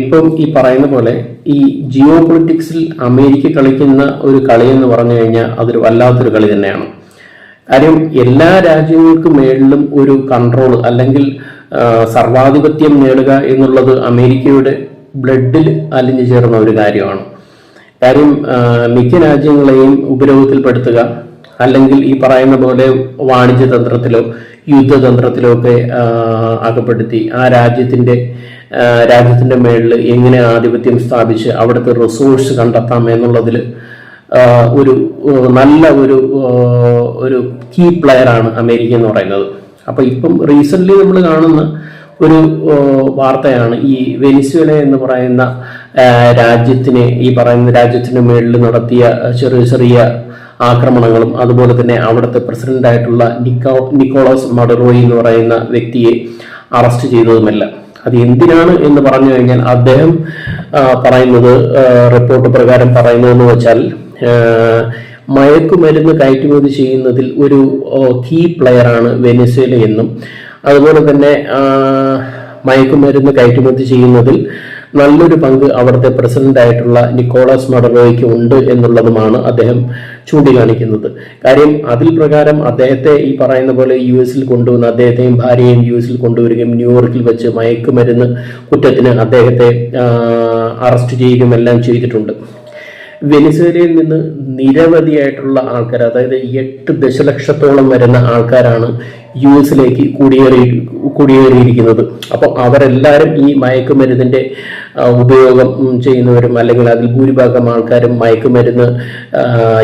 ഇപ്പം ഈ പറയുന്ന പോലെ ഈ ജിയോ പൊളിറ്റിക്സിൽ അമേരിക്ക കളിക്കുന്ന ഒരു കളി എന്ന് പറഞ്ഞു കഴിഞ്ഞാൽ അതൊരു വല്ലാത്തൊരു കളി തന്നെയാണ്. കാര്യം എല്ലാ രാജ്യങ്ങൾക്ക് മേളിലും ഒരു കൺട്രോൾ അല്ലെങ്കിൽ സർവാധിപത്യം നേടുക എന്നുള്ളത് അമേരിക്കയുടെ ബ്ലഡിൽ അലിഞ്ഞു ചേർന്ന ഒരു കാര്യമാണ്. കാര്യം മിക്ക രാജ്യങ്ങളെയും ഉപരോധത്തിൽപ്പെടുത്തുക അല്ലെങ്കിൽ ഈ പറയുന്ന പോലെ വാണിജ്യ തന്ത്രത്തിലോ യുദ്ധതന്ത്രത്തിലോ ഒക്കെ ആ, അകപ്പെടുത്തി. ആ രാജ്യത്തിന്റെ രാജ്യത്തിന്റെ മേളിൽ എങ്ങനെ ആധിപത്യം സ്ഥാപിച്ച് അവിടുത്തെ റിസോഴ്സ് കണ്ടെത്താം എന്നുള്ളതിൽ ഒരു നല്ല ഒരു ഒരു കീ പ്ലെയർ ആണ് അമേരിക്ക എന്ന് പറയുന്നത്. അപ്പോൾ ഇപ്പം റീസെന്റ്ലി നമ്മൾ കാണുന്ന ഒരു വാർത്തയാണ് ഈ വെനിസ്വേല എന്ന് പറയുന്ന രാജ്യത്തിന് രാജ്യത്തിനെ ഈ പറയുന്ന രാജ്യത്തിന്റെ മേളിൽ നടത്തിയ ചെറിയ ചെറിയ ആക്രമണങ്ങളും അതുപോലെ തന്നെ അവിടുത്തെ പ്രസിഡന്റ് ആയിട്ടുള്ള നിക്കോ നിക്കോളാസ് മഡറോയി എന്ന് പറയുന്ന വ്യക്തിയെ അറസ്റ്റ് ചെയ്തതുമെല്ലാം. അത് എന്തിനാണ് എന്ന് പറഞ്ഞു കഴിഞ്ഞാൽ അദ്ദേഹം പറയുന്നത് റിപ്പോർട്ട് പ്രകാരം പറയുന്നതെന്ന് വെച്ചാൽ മയക്കുമരുന്ന് കയറ്റുമതി ചെയ്യുന്നതിൽ ഒരു കീ പ്ലെയറാണ് വെനസ്വേല എന്നും അതുപോലെ തന്നെ മയക്കുമരുന്ന് കയറ്റുമതി ചെയ്യുന്നതിൽ നല്ലൊരു പങ്ക് അവിടുത്തെ പ്രസിഡന്റ് ആയിട്ടുള്ള നിക്കോളാസ് മഡറോയ്ക്ക് ഉണ്ട് എന്നുള്ളതുമാണ് അദ്ദേഹം ചൂണ്ടിക്കാണിക്കുന്നത്. കാര്യം അതിൽ പ്രകാരം അദ്ദേഹത്തെ ഈ പറയുന്ന പോലെ യു എസിൽ കൊണ്ടുവന്ന് അദ്ദേഹത്തെയും ഭാര്യയെയും യു എസിൽ കൊണ്ടുവരികയും ന്യൂയോർക്കിൽ വെച്ച് മയക്കുമരുന്ന് കുറ്റത്തിന് അദ്ദേഹത്തെ അറസ്റ്റ് ചെയ്യുകയും എല്ലാം ചെയ്തിട്ടുണ്ട്. വെനിസ്വേലയിൽ നിന്ന് നിരവധിയായിട്ടുള്ള ആൾക്കാർ അതായത് എട്ട് ദശലക്ഷത്തോളം വരുന്ന ആൾക്കാരാണ് യു എസിലേക്ക് കുടിയേറി കുടിയേറിയിരിക്കുന്നത് അപ്പം അവരെല്ലാവരും ഈ മയക്കുമരുന്നിന്റെ ഉപയോഗം ചെയ്യുന്നവരും അല്ലെങ്കിൽ അതിൽ ഭൂരിഭാഗം ആൾക്കാരും മയക്കുമരുന്ന്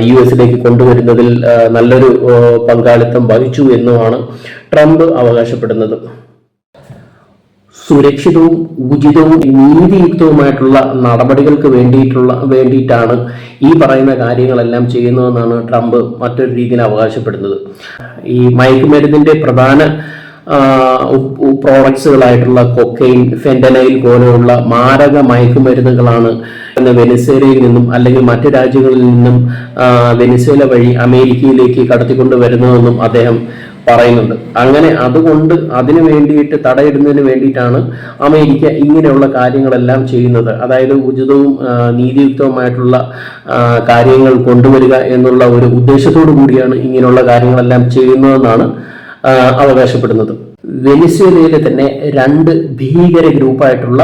യു എസിലേക്ക് കൊണ്ടുവരുന്നതിൽ നല്ലൊരു പങ്കാളിത്തം വഹിച്ചു എന്നുമാണ് ട്രംപ് അവകാശപ്പെടുന്നത്. സുരക്ഷിതവും ഉചിതവും നീതിയുക്തവുമായിട്ടുള്ള നടപടികൾക്ക് വേണ്ടിയിട്ടുള്ള വേണ്ടിയിട്ടാണ് ഈ പറയുന്ന കാര്യങ്ങളെല്ലാം ചെയ്യുന്നതെന്നാണ് ട്രംപ് മറ്റൊരു രീതിയിൽ അവകാശപ്പെടുന്നത്. ഈ മയക്കുമരുന്നിന്റെ പ്രധാന പ്രോഡക്ട്സുകളായിട്ടുള്ള കൊക്കൈൻ ഫെൻഡനൈൽ പോലെയുള്ള മാരക മയക്കുമരുന്നുകളാണ് ഇന്ന് വെനിസ്വേലയിൽ നിന്നും അല്ലെങ്കിൽ മറ്റു രാജ്യങ്ങളിൽ നിന്നും വെനിസേല വഴി അമേരിക്കയിലേക്ക് കടത്തിക്കൊണ്ട് വരുന്നതെന്നും അദ്ദേഹം പറയുന്നുണ്ട്. അങ്ങനെ അതുകൊണ്ട് അതിനു വേണ്ടിയിട്ട് തടയിടുന്നതിന് വേണ്ടിയിട്ടാണ് അമേരിക്ക ഇങ്ങനെയുള്ള കാര്യങ്ങളെല്ലാം ചെയ്യുന്നത്. അതായത് ഉചിതവും നീതിയുക്തവുമായിട്ടുള്ള കാര്യങ്ങൾ കൊണ്ടുവരിക എന്നുള്ള ഒരു ഉദ്ദേശത്തോടു കൂടിയാണ് ഇങ്ങനെയുള്ള കാര്യങ്ങളെല്ലാം ചെയ്യുന്നതെന്നാണ് അവകാശപ്പെടുന്നത്. വെനിസ്വേലയിലെ തന്നെ രണ്ട് ഭീകര ഗ്രൂപ്പായിട്ടുള്ള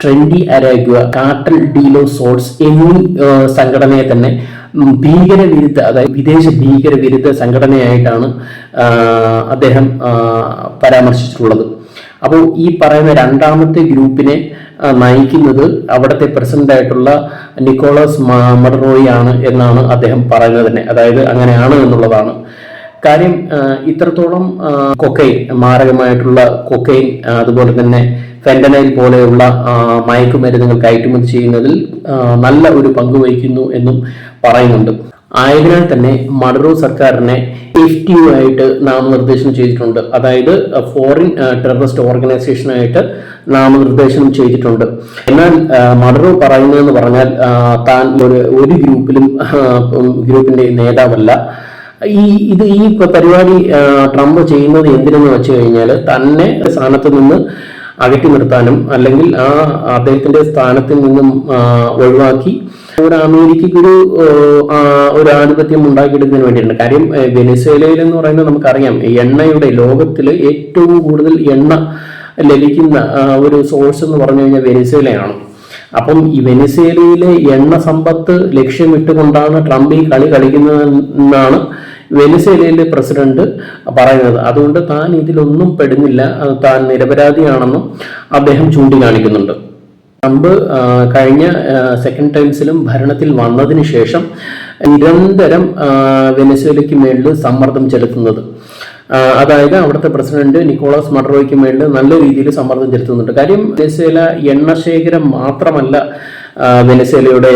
Tren Aragua cartel de los Soles എന്നീ സംഘടനയെ തന്നെ ഭീകര ഭീകരവിരുദ്ധ അതായത് വിദേശ ഭീകരവിരുദ്ധ സംഘടനയായിട്ടാണ് അദ്ദേഹം പരാമർശിച്ചിട്ടുള്ളത്. അപ്പോൾ ഈ പറയുന്ന രണ്ടാമത്തെ ഗ്രൂപ്പിനെ നയിക്കുന്നത് അവിടുത്തെ പ്രസിഡന്റ് ആയിട്ടുള്ള നിക്കോളസ് മഡറോയി ആണ് എന്നാണ് അദ്ദേഹം പറയുന്നത് തന്നെ. അതായത് അങ്ങനെയാണ് എന്നുള്ളതാണ്. കാര്യം ഇത്രത്തോളം കൊക്കൈൻ മാരകമായിട്ടുള്ള കൊക്കൈൻ അതുപോലെ തന്നെ ഫെന്റനൈൽ പോലെയുള്ള മയക്കുമരുന്നുകൾ കയറ്റുമതി ചെയ്യുന്നതിൽ നല്ല ഒരു പങ്ക് വഹിക്കുന്നു എന്നും പറയുന്നുണ്ട്. ആയതിനാൽ തന്നെ മഡറോ സർക്കാരിനെ എഫ് ടി യു ആയിട്ട് നാമനിർദ്ദേശം ചെയ്തിട്ടുണ്ട്. അതായത് ഫോറിൻ ടെററിസ്റ്റ് ഓർഗനൈസേഷനായിട്ട് നാമനിർദ്ദേശം ചെയ്തിട്ടുണ്ട്. എന്നാൽ മഡറോ പറയുന്നതെന്ന് പറഞ്ഞാൽ താൻ ഒരു ഒരു ഗ്രൂപ്പിലും ഗ്രൂപ്പിന്റെ നേതാവല്ല. ഈ ഇത് ഈ പരിപാടി ട്രംപ് ചെയ്യുന്നത് എന്തിനെന്ന് വെച്ച് കഴിഞ്ഞാൽ തന്നെ സ്ഥാനത്ത് നിന്ന് അകറ്റി നിർത്താനും അല്ലെങ്കിൽ ആ അദ്ദേഹത്തിന്റെ സ്ഥാനത്തിൽ നിന്നും ഒഴിവാക്കി ഒരു അമേരിക്കയ്ക്ക് ഒരു ഒരു ആധിപത്യം ഉണ്ടാക്കിയെടുക്കുന്നതിന് വേണ്ടിയിട്ടുണ്ട്. കാര്യം വെനിസേലയിൽ എന്ന് പറയുന്നത് നമുക്കറിയാം എണ്ണയുടെ ലോകത്തിൽ ഏറ്റവും കൂടുതൽ എണ്ണ ലഭിക്കുന്ന ഒരു സോഴ്സ് എന്ന് പറഞ്ഞു കഴിഞ്ഞാൽ വെനിസേലയാണ് അപ്പം ഈ വെനിസേലയിലെ എണ്ണ സമ്പത്ത് ലക്ഷ്യമിട്ടുകൊണ്ടാണ് ട്രംപ് ഈ കളി കളിക്കുന്നതെന്നാണ് വെനിസ്വേലയിലെ പ്രസിഡന്റ് പറയുന്നത്. അതുകൊണ്ട് താൻ ഇതിലൊന്നും പെടുന്നില്ല. താൻ നിരപരാധിയാണെന്നും അദ്ദേഹം ചൂണ്ടിക്കാണിക്കുന്നുണ്ട്. ട്രംപ് കഴിഞ്ഞ സെക്കൻഡ് ടൈംസിലും ഭരണത്തിൽ വന്നതിന് ശേഷം നിരന്തരം വെനസ്വേലയ്ക്ക് മേളിൽ സമ്മർദ്ദം ചെലുത്തുന്നത്. അതായത് അവിടുത്തെ പ്രസിഡന്റ് നിക്കോളാസ് മഡറോയ്ക്ക് മേളിൽ നല്ല രീതിയിൽ സമ്മർദ്ദം ചെലുത്തുന്നുണ്ട്. കാര്യം വെനസ്വേല എണ്ണശേഖരം മാത്രമല്ല വെനസ്വേലയുടെ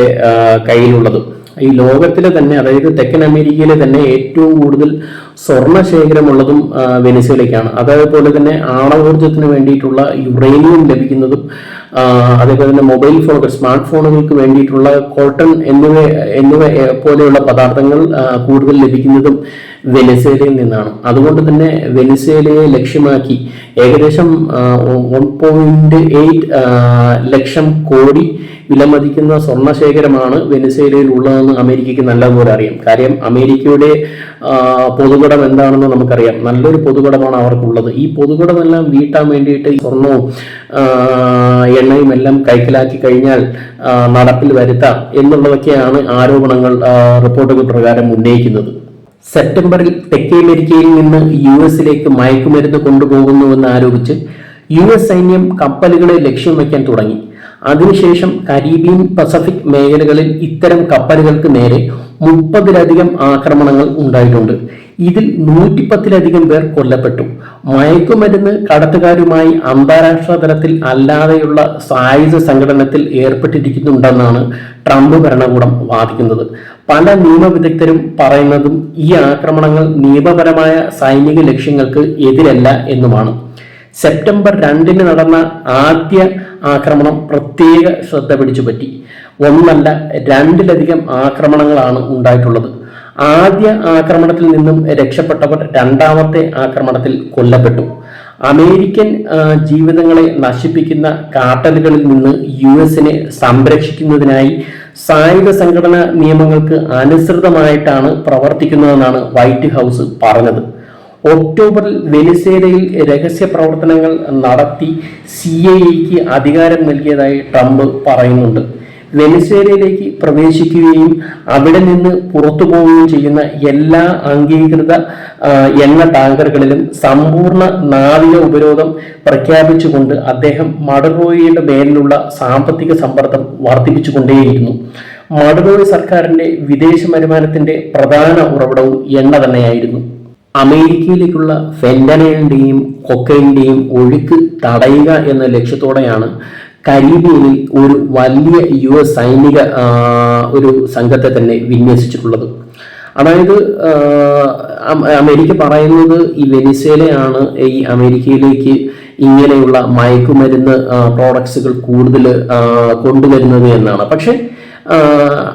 കയ്യിലുള്ളത്. ഈ ലോകത്തിലെ തന്നെ അതായത് തെക്കൻ അമേരിക്കയിലെ തന്നെ ഏറ്റവും കൂടുതൽ സ്വർണ ശേഖരമുള്ളതും ആ, വെനിസ്വേലയ്ക്കാണ്. അതേപോലെ തന്നെ ആണവോർജത്തിന് വേണ്ടിയിട്ടുള്ള യുറേനിയം ലഭിക്കുന്നതും അതേപോലെ തന്നെ മൊബൈൽ ഫോണുകൾ സ്മാർട്ട് ഫോണുകൾക്ക് വേണ്ടിയിട്ടുള്ള കോട്ടൺ എന്നിവ എന്നിവ പോലെയുള്ള പദാർത്ഥങ്ങൾ കൂടുതൽ ലഭിക്കുന്നതും വെനിസേലയിൽ നിന്നാണ്. അതുകൊണ്ട് തന്നെ വെനിസേലയെ ലക്ഷ്യമാക്കി ഏകദേശം one point eight lakh crore വിലമതിക്കുന്ന സ്വർണശേഖരമാണ് വെനിസേലയിൽ ഉള്ളതെന്ന് അമേരിക്കയ്ക്ക് നല്ലതുപോലെ അറിയാം. കാര്യം അമേരിക്കയുടെ പൊതുകടം എന്താണെന്ന് നമുക്കറിയാം. നല്ലൊരു പൊതുകടമാണ് അവർക്കുള്ളത്. ഈ പൊതുകടമെല്ലാം വീട്ടാൻ വേണ്ടിയിട്ട് ഈ സ്വർണവും എണ്ണയും എല്ലാം കൈക്കലാക്കി കഴിഞ്ഞാൽ നടപ്പിൽ വരുത്താം എന്നുള്ളതൊക്കെയാണ് ആരോപണങ്ങൾ റിപ്പോർട്ടുകൾ പ്രകാരം ഉന്നയിക്കുന്നത്. സെപ്റ്റംബറിൽ തെക്കേ അമേരിക്കയിൽ നിന്ന് യു എസിലേക്ക് മയക്കുമരുന്ന് കൊണ്ടുപോകുന്നുവെന്ന് ആരോപിച്ച് യു എസ് സൈന്യം കപ്പലുകളെ ലക്ഷ്യം വയ്ക്കാൻ തുടങ്ങി. അതിനുശേഷം കരീബിയൻ പസഫിക് മേഖലകളിൽ ഇത്തരം കപ്പലുകൾക്ക് നേരെ മുപ്പതിലധികം ആക്രമണങ്ങൾ ഉണ്ടായിട്ടുണ്ട്. ഇതിൽ നൂറ്റിപ്പത്തിലധികം പേർ കൊല്ലപ്പെട്ടു. മയക്കുമരുന്ന് കടത്തുകാരുമായി അന്താരാഷ്ട്ര തലത്തിൽ അല്ലാതെയുള്ള സായുധ സംഘടനത്തിൽ ഏർപ്പെട്ടിരിക്കുന്നുണ്ടെന്നാണ് ട്രംപ് ഭരണകൂടം വാദിക്കുന്നത്. പല നിയമവിദഗ്ധരും പറയുന്നതും ഈ ആക്രമണങ്ങൾ നിയമപരമായ സൈനിക ലക്ഷ്യങ്ങൾക്ക് എതിരല്ല എന്നുമാണ്. സെപ്റ്റംബർ രണ്ടിന് നടന്ന ആദ്യ ആക്രമണം പ്രത്യേക ശ്രദ്ധ പിടിച്ചു പറ്റി. ഒന്നല്ല രണ്ടിലധികം ആക്രമണങ്ങളാണ് ഉണ്ടായിട്ടുള്ളത്. ആദ്യ ആക്രമണത്തിൽ നിന്നും രക്ഷപ്പെട്ടവർ രണ്ടാമത്തെ ആക്രമണത്തിൽ കൊല്ലപ്പെട്ടു. അമേരിക്കൻ ജീവിതങ്ങളെ നശിപ്പിക്കുന്ന കാട്ടലുകളിൽ നിന്ന് യു എസിനെ സംരക്ഷിക്കുന്നതിനായി സായുധ സംഘടനാ നിയമങ്ങൾക്ക് അനുസൃതമായിട്ടാണ് പ്രവർത്തിക്കുന്നതെന്നാണ് വൈറ്റ് ഹൗസ് പറഞ്ഞത്. ഒക്ടോബറിൽ വെനിസേലയിൽ രഹസ്യ പ്രവർത്തനങ്ങൾ നടത്തി സി എക്ക് അധികാരം നൽകിയതായി ട്രംപ് പറയുന്നുണ്ട്. വെനിസേലയിലേക്ക് പ്രവേശിക്കുകയും അവിടെ നിന്ന് പുറത്തു പോവുകയും ചെയ്യുന്ന എല്ലാ അംഗീകൃത എണ്ണ ടാങ്കറുകളിലും സമ്പൂർണ നാവിക ഉപരോധം പ്രഖ്യാപിച്ചുകൊണ്ട് അദ്ദേഹം മഡറോയിയുടെ മേലിലുള്ള സാമ്പത്തിക സമ്മർദ്ദം വർദ്ധിപ്പിച്ചുകൊണ്ടേയിരുന്നു. മഡറോയി സർക്കാരിന്റെ വിദേശ വരുമാനത്തിന്റെ പ്രധാന ഉറവിടവും എണ്ണ തന്നെയായിരുന്നു. അമേരിക്കയിലേക്കുള്ള ഫെൻഡനലിന്റെയും കൊക്കൈന്റെയും ഒഴുക്ക് തടയുക എന്ന ലക്ഷ്യത്തോടെയാണ് കരീബിയനിൽ ഒരു വലിയ യു എസ് സൈനിക ഒരു സംഘത്തെ തന്നെ വിന്യസിച്ചിട്ടുള്ളത്. അതായത് അമേരിക്ക പറയുന്നത് ഈ വെനിസേലയാണ് ഈ അമേരിക്കയിലേക്ക് ഇങ്ങനെയുള്ള മയക്കുമരുന്ന് പ്രോഡക്ട്സുകൾ കൂടുതൽ കൊണ്ടുവരുന്നത് എന്നാണ്. പക്ഷെ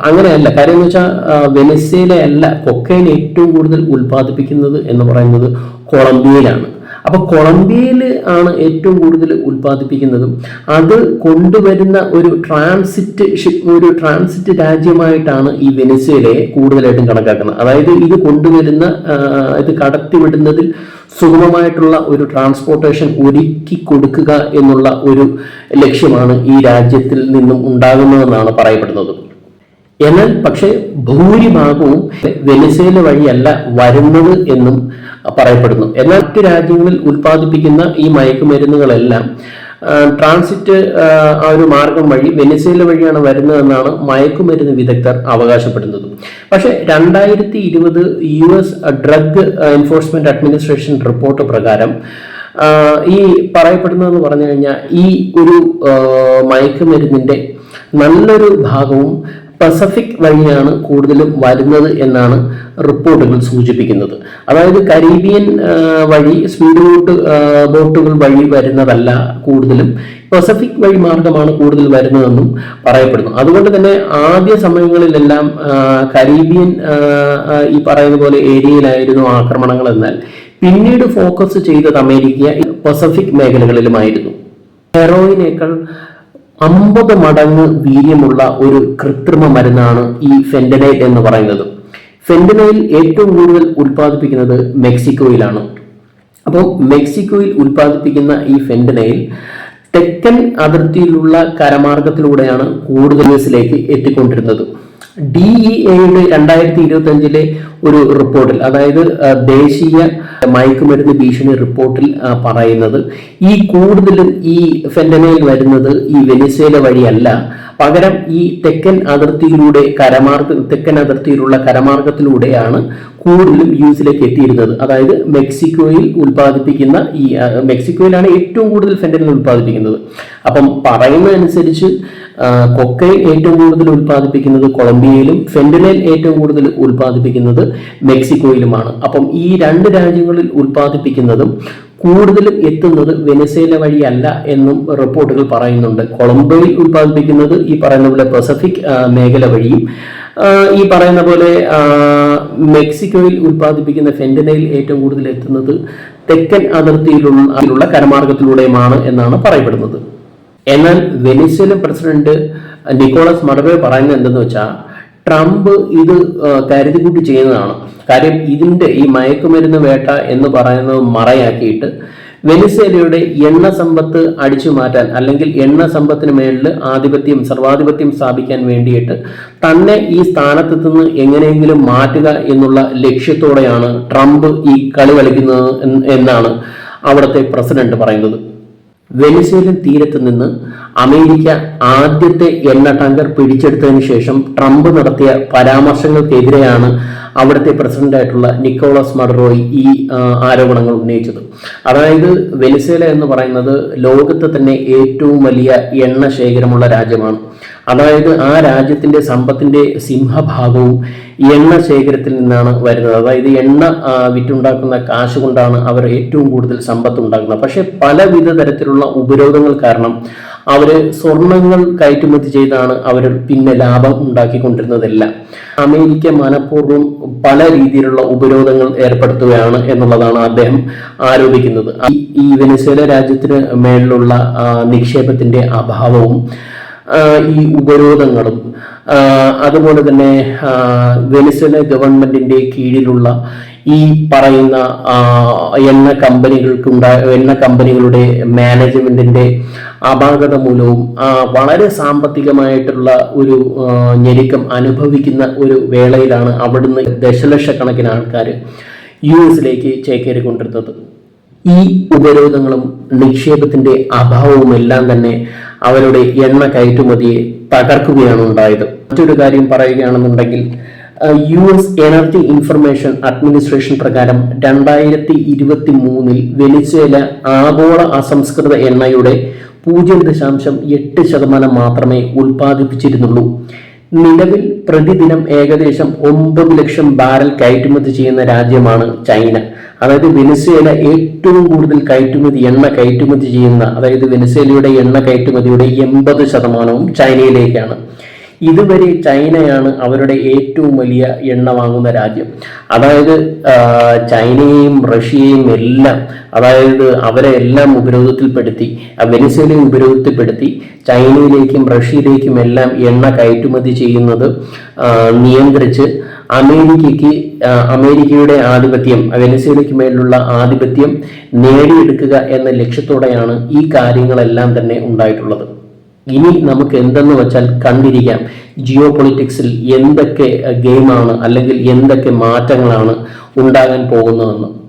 അങ്ങനെയല്ല. കാര്യം എന്ന് വെച്ചാൽ വെനസ്വേലയല്ല കൊക്കൈൻ ഏറ്റവും കൂടുതൽ ഉൽപ്പാദിപ്പിക്കുന്നത് എന്ന് പറയുന്നത് കൊളംബിയയിലാണ്. അപ്പൊ കൊളംബിയയിൽ ആണ് ഏറ്റവും കൂടുതൽ ഉൽപ്പാദിപ്പിക്കുന്നതും. അത് കൊണ്ടുവരുന്ന ഒരു ട്രാൻസിറ്റ് ഷിപ്പ് ഒരു ട്രാൻസിറ്റ് രാജ്യമായിട്ടാണ് ഈ വെനസ്വേലയെ കൂടുതലായിട്ടും കണക്കാക്കുന്നത്. അതായത് ഇത് കൊണ്ടുവരുന്ന ഇത് കടത്തിവിടുന്നതിൽ സുഗമമായിട്ടുള്ള ഒരു ട്രാൻസ്പോർട്ടേഷൻ ഒരുക്കി കൊടുക്കുക എന്നുള്ള ഒരു ലക്ഷ്യമാണ് ഈ രാജ്യത്തിൽ നിന്നും ഉണ്ടാകുന്നതെന്നാണ് പറയപ്പെടുന്നത്. എന്നാൽ പക്ഷേ ഭൂരിഭാഗവും വെനസേല വഴിയല്ല വരുന്നത് എന്നും പറയപ്പെടുന്നു. എന്നാൽ മറ്റു രാജ്യങ്ങളിൽ ഉൽപ്പാദിപ്പിക്കുന്ന ഈ മയക്കുമരുന്നുകളെല്ലാം ട്രാൻസിറ്റ് ആ, ഒരു മാർഗം വഴി വെനസേല വഴിയാണ് വരുന്നതെന്നാണ് മയക്കുമരുന്ന് വിദഗ്ധർ അവകാശപ്പെടുന്നത്. പക്ഷേ രണ്ടായിരത്തി ഇരുപത് U S drug enforcement administration report പ്രകാരം ഈ പറയപ്പെടുന്നതെന്ന് പറഞ്ഞു കഴിഞ്ഞാൽ ഈ ഒരു മയക്കുമരുന്നിന്റെ നല്ലൊരു ഭാഗവും പസഫിക് വഴിയാണ് കൂടുതലും വരുന്നത് എന്നാണ് റിപ്പോർട്ടുകൾ സൂചിപ്പിക്കുന്നത്. അതായത് കരീബിയൻ വഴി സ്പീഡ് ബോട്ട് ബോട്ടുകൾ വഴി വരുന്നതല്ല കൂടുതലും. പസഫിക് വഴി മാർഗമാണ് കൂടുതൽ വരുന്നതെന്നും പറയപ്പെടുന്നു. അതുകൊണ്ട് തന്നെ ആദ്യ സമയങ്ങളിലെല്ലാം കരീബിയൻ ഈ പറയുന്ന പോലെ ഏരിയയിലായിരുന്നു ആക്രമണങ്ങൾ എന്നാൽ പിന്നീട് ഫോക്കസ് ചെയ്തത് അമേരിക്ക പസഫിക് മേഖലകളിലുമായിരുന്നു. ഹെറോയിനേക്കാൾ അമ്പത് മടങ്ങ് വീര്യമുള്ള ഒരു കൃത്രിമ മരുന്നാണ് ഈ ഫെന്റനൈൽ എന്ന് പറയുന്നത്. ഫെന്റനൈൽ ഏറ്റവും കൂടുതൽ ഉൽപ്പാദിപ്പിക്കുന്നത് മെക്സിക്കോയിലാണ്. അപ്പോൾ മെക്സിക്കോയിൽ ഉൽപ്പാദിപ്പിക്കുന്ന ഈ ഫെന്റനൈൽ തെക്കൻ അതിർത്തിയിലുള്ള കരമാർഗത്തിലൂടെയാണ് കൂടുതൽ യുഎസിലേക്ക് എത്തിക്കൊണ്ടിരുന്നത്. ഡി ഇ എയുടെ രണ്ടായിരത്തി ഇരുപത്തി അഞ്ചിലെ ഒരു റിപ്പോർട്ടിൽ അതായത് ദേശീയ മയക്കുമരുന്ന് ഭീഷണി റിപ്പോർട്ടിൽ പറയുന്നത് ഈ കൂടുതലും ഈ ഫെൻഡനയിൽ വരുന്നത് ഈ വെനിസേല വഴിയല്ല. പകരം ഈ തെക്കൻ അതിർത്തിയിലൂടെ കരമാർഗ തെക്കൻ അതിർത്തിയിലുള്ള കരമാർഗത്തിലൂടെയാണ് കൂടുതലും യൂസിലേക്ക് എത്തിയിരുന്നത്. അതായത് മെക്സിക്കോയിൽ ഉൽപ്പാദിപ്പിക്കുന്ന ഈ മെക്സിക്കോയിലാണ് ഏറ്റവും കൂടുതൽ ഫെന്റനിൽ ഉൽപ്പാദിപ്പിക്കുന്നത്. അപ്പം പറയുന്നതനുസരിച്ച് കൊക്കൈൻ ഏറ്റവും കൂടുതൽ ഉൽപ്പാദിപ്പിക്കുന്നത് കൊളംബിയ കൊളംബിയയിലും ഫെന്റനൈൽ ഏറ്റവും കൂടുതൽ ഉൽപ്പാദിപ്പിക്കുന്നത് മെക്സിക്കോയിലുമാണ്. അപ്പം ഈ രണ്ട് രാജ്യങ്ങളിൽ ഉൽപ്പാദിപ്പിക്കുന്നതും കൂടുതലും എത്തുന്നത് വെനസേല വഴിയല്ല എന്നും റിപ്പോർട്ടുകൾ പറയുന്നുണ്ട്. കൊളംബോയിൽ ഉൽപ്പാദിപ്പിക്കുന്നത് ഈ പറയുന്ന പോലെ പസഫിക് മേഖല വഴിയും ഈ പറയുന്ന പോലെ മെക്സിക്കോയിൽ ഉൽപ്പാദിപ്പിക്കുന്ന ഫെന്റനൈൽ ഏറ്റവും കൂടുതൽ എത്തുന്നത് തെക്കൻ അതിർത്തിയിലുള്ള കരമാർഗത്തിലൂടെയുമാണ് എന്നാണ് പറയപ്പെടുന്നത്. എന്നാൽ വെനിസ്വേലൻ പ്രസിഡന്റ് നിക്കോളസ് മറവേ പറയുന്നത് എന്തെന്ന് വെച്ചാൽ ട്രംപ് ഇത് കരുതി കരുതിക്കൂട്ടി ചെയ്യുന്നതാണ്. കാര്യം ഇതിന്റെ ഈ മയക്കുമരുന്ന് വേട്ട എന്ന് പറയുന്നത് മറയാക്കിയിട്ട് വെനിസേലയുടെ എണ്ണ സമ്പത്ത് അടിച്ചു മാറ്റാൻ അല്ലെങ്കിൽ എണ്ണ സമ്പത്തിന് മേളിൽ ആധിപത്യം സർവാധിപത്യം സ്ഥാപിക്കാൻ വേണ്ടിയിട്ട് തന്നെ ഈ സ്ഥാനത്ത് നിന്ന് എങ്ങനെയെങ്കിലും മാറ്റുക എന്നുള്ള ലക്ഷ്യത്തോടെയാണ് ട്രംപ് ഈ കളി കളിക്കുന്നത് എന്നാണ് അവിടുത്തെ പ്രസിഡന്റ് പറയുന്നത്. വെനിസ്വേലൻ തീരത്ത് നിന്ന് അമേരിക്ക ആദ്യത്തെ എണ്ണ ടാങ്കർ പിടിച്ചെടുത്തതിന് ശേഷം ട്രംപ് നടത്തിയ പരാമർശങ്ങൾക്കെതിരെയാണ് അവിടുത്തെ പ്രസിഡന്റായിട്ടുള്ള നിക്കോളസ് മഡറോയ് ഈ ആരോപണങ്ങൾ ഉന്നയിച്ചത്. അതായത് വെനിസേല എന്ന് പറയുന്നത് ലോകത്ത് തന്നെ ഏറ്റവും വലിയ എണ്ണ ശേഖരമുള്ള രാജ്യമാണ്. അതായത് ആ രാജ്യത്തിന്റെ സമ്പത്തിന്റെ സിംഹഭാഗവും എണ്ണ ശേഖരത്തിൽ നിന്നാണ് വരുന്നത്. അതായത് എണ്ണ വിറ്റുണ്ടാക്കുന്ന കാശ് കൊണ്ടാണ് അവർ ഏറ്റവും കൂടുതൽ സമ്പത്ത് ഉണ്ടാക്കുന്നത് പക്ഷേ പലവിധ തരത്തിലുള്ള ഉപരോധങ്ങൾ കാരണം അവർ സ്വർണങ്ങൾ കയറ്റുമതി ചെയ്താണ് അവർ പിന്നെ ലാഭം ഉണ്ടാക്കിക്കൊണ്ടിരുന്നതെല്ലാം. അമേരിക്ക മനഃപൂർവം പല രീതിയിലുള്ള ഉപരോധങ്ങൾ ഏർപ്പെടുത്തുകയാണ് എന്നുള്ളതാണ് അദ്ദേഹം ആരോപിക്കുന്നത്. ഈ- വെനസ്വേല രാജ്യത്തിന് മേളിലുള്ള നിക്ഷേപത്തിന്റെ അഭാവവും ഈ ഉപരോധങ്ങളും അതുപോലെ തന്നെ വെനിസല ഗവൺമെന്റിന്റെ കീഴിലുള്ള ഈ പറയുന്ന എണ്ണ കമ്പനികൾക്കുണ്ടായ എണ്ണ കമ്പനികളുടെ മാനേജ്മെന്റിന്റെ അപാകത മൂലവും വളരെ സാമ്പത്തികമായിട്ടുള്ള ഒരു ഞെരുക്കം അനുഭവിക്കുന്ന ഒരു വേളയിലാണ് അവിടുന്ന് ദശലക്ഷക്കണക്കിന് ആൾക്കാർ യു എസിലേക്ക് ചേക്കേറിക്കൊണ്ടിരുന്നത്. ഈ ഉപരോധങ്ങളും നിക്ഷേപത്തിന്റെ അഭാവവും എല്ലാം തന്നെ അവരുടെ എണ്ണ കയറ്റുമതിയെ തകർക്കുകയാണ് ഉണ്ടായത്. മറ്റൊരു കാര്യം പറയുകയാണെന്നുണ്ടെങ്കിൽ U S energy information administration പ്രകാരം രണ്ടായിരത്തി ഇരുപത്തി മൂന്നിൽ വെനിസ്വേല ആഗോള അസംസ്കൃത എണ്ണയുടെ പൂജ്യം ദശാംശം എട്ട് ശതമാനം മാത്രമേ ഉൽപ്പാദിപ്പിച്ചിരുന്നുള്ളൂ. നിലവിൽ പ്രതിദിനം ഏകദേശം ഒമ്പത് ലക്ഷം ബാരൽ കയറ്റുമതി ചെയ്യുന്ന രാജ്യമാണ് ചൈന. അതായത് വെനിസ്വേല ഏറ്റവും കൂടുതൽ കയറ്റുമതി എണ്ണ കയറ്റുമതി ചെയ്യുന്ന അതായത് വെനിസ്വേലയുടെ എണ്ണ കയറ്റുമതിയുടെ എൺപത് ശതമാനവും ചൈനയിലേക്കാണ്. ഇതുവരെ ചൈനയാണ് അവരുടെ ഏറ്റവും വലിയ എണ്ണ വാങ്ങുന്ന രാജ്യം. അതായത് ചൈനയെയും റഷ്യയെയും എല്ലാം അതായത് അവരെ എല്ലാം ഉപരോധത്തിൽപ്പെടുത്തി വെനിസ്വേലയെ ഉപരോധത്തിൽപ്പെടുത്തി ചൈനയിലേക്കും റഷ്യയിലേക്കും എല്ലാം എണ്ണ കയറ്റുമതി ചെയ്യുന്നത് നിയന്ത്രിച്ച് അമേരിക്കയ്ക്ക് അമേരിക്കയുടെ ആധിപത്യം വെനസ്വേലയ്ക്ക് മേലുള്ള ആധിപത്യം നേടിയെടുക്കുക എന്ന ലക്ഷ്യത്തോടെയാണ് ഈ കാര്യങ്ങളെല്ലാം തന്നെ ഉണ്ടായിട്ടുള്ളത്. ഇനി നമുക്ക് എന്തെന്ന് വെച്ചാൽ കണ്ടിരിക്കാം. ജിയോ പൊളിറ്റിക്സിൽ എന്തൊക്കെ ഗെയിമാണ് അല്ലെങ്കിൽ എന്തൊക്കെ മാറ്റങ്ങളാണ് ഉണ്ടാകാൻ പോകുന്നതെന്ന്.